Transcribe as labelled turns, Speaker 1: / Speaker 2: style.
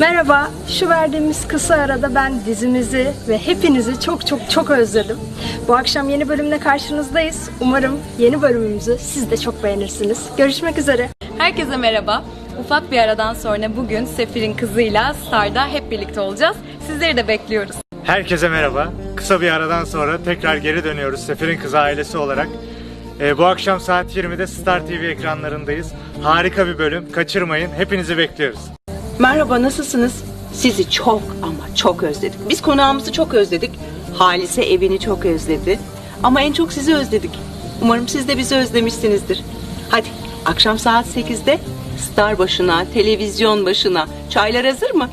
Speaker 1: Merhaba, şu verdiğimiz kısa arada ben dizimizi ve hepinizi çok çok çok özledim. Bu akşam yeni bölümle karşınızdayız. Umarım yeni bölümümüzü siz de çok beğenirsiniz. Görüşmek üzere.
Speaker 2: Herkese merhaba. Ufak bir aradan sonra bugün Sefir'in kızıyla Star'da hep birlikte olacağız. Sizleri de bekliyoruz.
Speaker 3: Herkese merhaba. Kısa bir aradan sonra tekrar geri dönüyoruz Sefir'in Kızı ailesi olarak. Ee, bu akşam saat 20'de Star TV ekranlarındayız. Harika bir bölüm. Kaçırmayın. Hepinizi bekliyoruz.
Speaker 4: Merhaba nasılsınız? Sizi çok ama çok özledik. Biz konağımızı çok özledik. Halise evini çok özledi. Ama en çok sizi özledik. Umarım siz de bizi özlemişsinizdir. Hadi akşam saat 8'de Star başına, televizyon başına. Çaylar hazır mı?